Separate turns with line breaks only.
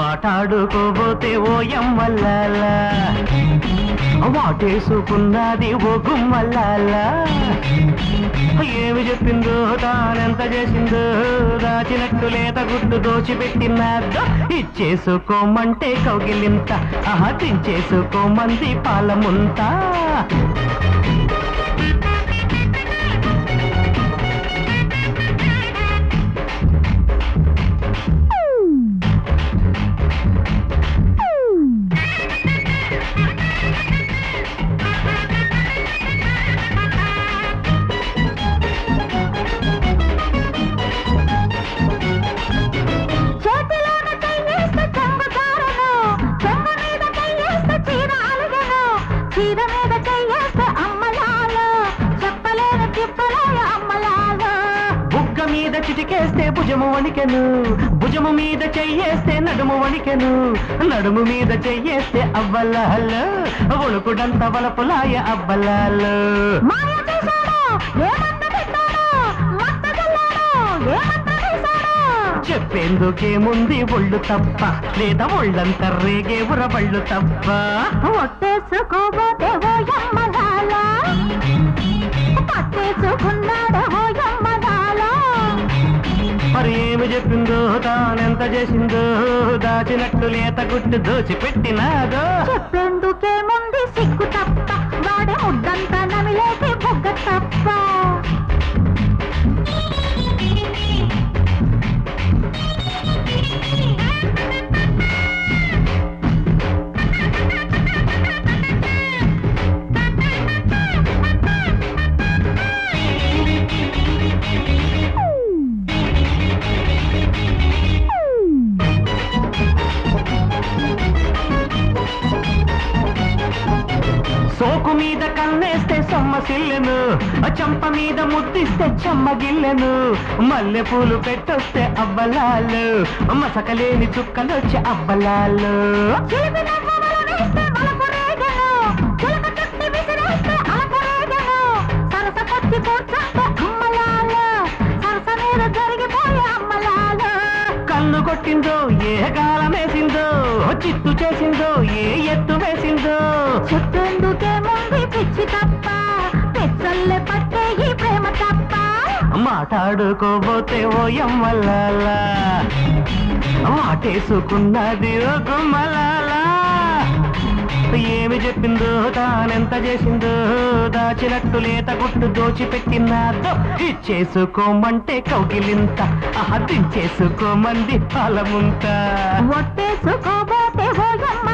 మాట్లాడుకోబోతే ఓ ఎమ్మల్లాల వాటేసుకున్నది ఓ గుమ్మల్ల ఏమి చెప్పిందో తానెంత చేసిందో దాచినట్టు లేత గుడ్డు దోచిపెట్టినాదో ఇచ్చేసుకోమంటే కౌగిలింత ఆహా దించేసుకోమంది పాలముంతా.
మీద
చిటికేస్తే భుజము వణికెను. భుజము మీద చెయ్యేస్తే నడుము వణికెను. నడుము మీద చెయ్యేస్తే అవ్వలాలు. ఒడుకుడంత వలపులాయ అవ్వలాలు. చెప్పేందుకేముంది ఒళ్ళు తప్ప లేదా ఒళ్ళంత రేగే ఉరబళ్ళు తప్ప.
ఒట్టేసుకోబోతే ఓ యమ్మదాల పట్టేసుకున్నాడు
చెప్పిందో తానెంత చేసిందో దాచినట్టు లేత గుట్టు దోచి పెట్టినాదో
చెప్పేందుకేముంది సిగ్గు తప్ప వాడే ముద్దంత నమిలేసి బుగ్గ తప్ప.
సోకు మీద కన్నేస్తే సొమ్మసిల్లెను చంప మీద ముద్దిస్తే చెమ్మగిల్లెను మల్లె పూలు పెట్టొస్తే అవ్వలాలు మసకలేని చుక్కలొచ్చి అవ్వలాలు. కన్ను కొట్టిందో ఏ కాలమేసిందో చిత్తు చేసిందో ఏ ఎత్తు వేసిందో మాట్లాడుకోబోతే ఓ ఎమ్మలాలా వాటేసుకున్నది ఓ గుమ్మలాలా. ఏమి చెప్పిందో తానెంత చేసిందో దాచినట్టు లేత గుట్టు దోచిపెట్టినాదో ఇచ్చేసుకోమంటే కౌగిలింత ఆహా దించేసుకోమంది పాలముంత.
ఒట్టేసుకోబోతే ఓ యమ్మ